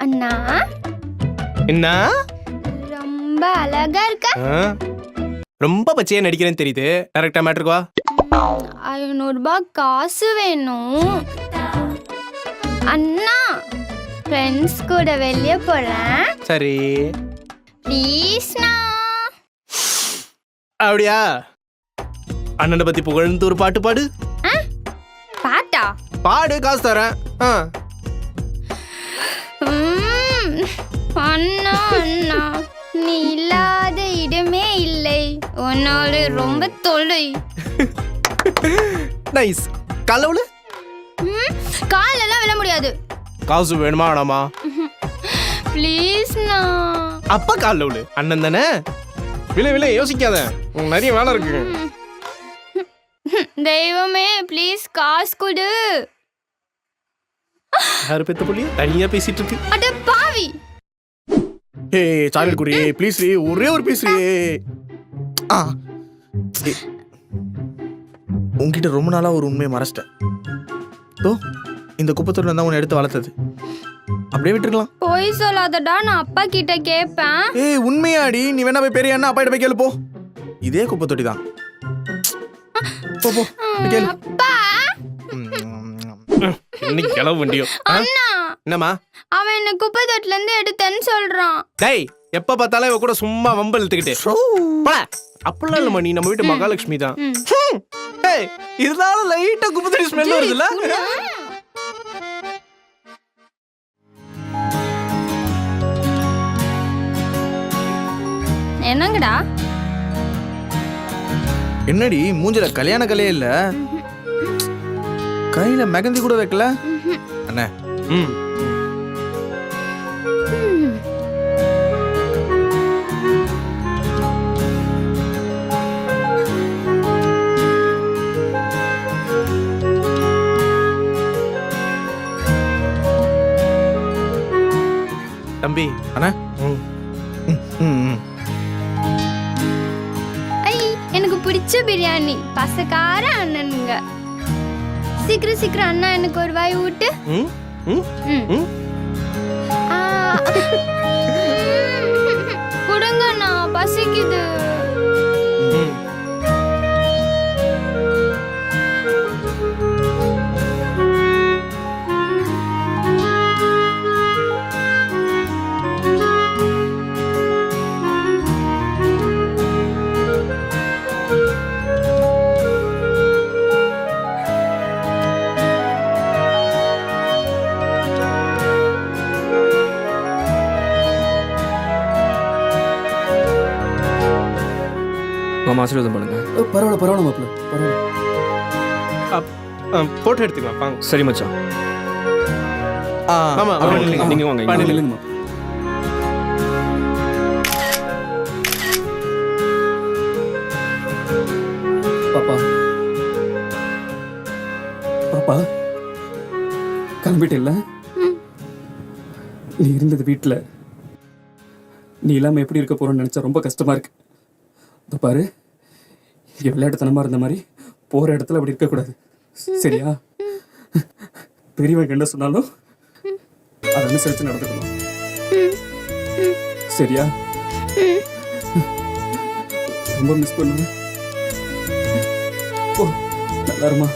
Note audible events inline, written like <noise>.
அண்ணா? என்ன? ரொம்ப அழகா இருக்க? ரொம்ப பச்சையா நடிக்கிறேன்னு தெரியுது. கரெக்டா மேட்ருக்கு வா. ஐநூறு ரூபாய் காசு வேணும். அண்ணா ஃப்ரெண்ட்ஸ் கூட வெளியே போறேன். சரி. ப்ளீஸ்ண்ணா அப்படியா? அண்ணனை பத்தி புகழ்ந்து ஒரு பாட்டு பாடு. ஆ? பாட்டா? பாடு காசு தரேன். ஆ. அண்ணா அண்ணா நீ இல்லாத இடமே இல்லை. உன்னோட ரொம்ப தொலை நைஸ் கலவுல ம், காலெல்லாம் விழ முடியாது. காசு வேணுமா வேணாமா? <laughs> ப்ளீஸ்ண்ணா அப்பா காலில் விழு. அண்ணன் தானே? விலை விலை யோசிக்காத. உனக்கு நிறைய வேலை இருக்கு. <laughs> தெய்வமே ப்ளீஸ் காசு கொடு. யாரு பெத்த புள்ளி தனியா பேசிட்டு இருக்கு. அட பாவி ஏ சாக்லேட் குடி ப்ளீஸ் ஒரே ஒரு பீஸ் ஆ. ஏய், உன்கிட்ட ரொம்ப நாளா ஒரு உண்மையை மறைச்சிட்டேன். தோ இந்த குப்பத்தோட தான் உன்னை எடுத்து வளர்த்தது. அப்படியே விட்டுருக்கலாம். பொய் சொல்லாதடா நான் அப்பா கிட்ட கேட்பேன் ஏய் உண்மையாடி நீ வேணா போய் பெரிய அண்ணா அப்பாயிட்ட போய் கேளு போ. இதே குப்பை தொட்டி தான். போ போ கேளு. அப்பா. இன்னைக்கு கிளவு வண்டியோ அண்ணா. என்னம்மா? அவன் என்ன குப்பை தொட்டில இருந்து எடுத்தேன்னு சொல்றான். டேய் எப்ப பார்த்தாலும் இவ கூட சும்மா வம்பல் இழுத்துக்கிட்டு. போடா. அப்படிலாம் இல்லம்மா நீ நம்ம வீட்டு மகாலட்சுமி தான். ஏய் இருந்தாலும் லைட்டா குப்பை தொட்டி ஸ்மெல் வருதுல்ல என்னங்கடா? என்னடி மூஞ்சில கல்யாண கலையே இல்ல? கையில மெகந்தி கூட வைக்கல? அண்ணே. ம். தம்பி. அண்ணா. எனக்கு பிடிச்ச பிரியாணி. பசக்கார அண்ணனுங்க. சீக்கிரம் சீக்கிரம் அண்ணா எனக்கு ஒரு வாய் ஊட்டு. ஆ. <laughs> கொடுங்கண்ணா பசிக்குது. மாமா ஆசீர்வாதம் பண்ணுங்க. பரவாயில்ல பரவாயில்ல மாப்பிள்ள பரவாயில்ல. போட்டோ எடுத்துக்கலாம் வாங்க. சரி மச்சான். ஆமா. நீங்க வாங்க. இல்லைங்க. பாப்பா. பாப்பா கிளம்பிட்டில்ல? ம். நீ இருந்தது வீட்டில் நீ இல்லாமல் எப்படி இருக்க போறோம்னு நினச்சா ரொம்ப கஷ்டமா இருக்கு. பாரு. இங்கே விளையாட்டுத்தனமாக இருந்த மாதிரி போகிற இடத்துல அப்படி இருக்கக்கூடாது சரியா? பெரியவங்க என்ன சொன்னாலும் அதை அனுசரித்து நடந்துக்கணும். சரியா? ரொம்ப மிஸ் பண்ணுவேன். ஓ நல்லா இருமா?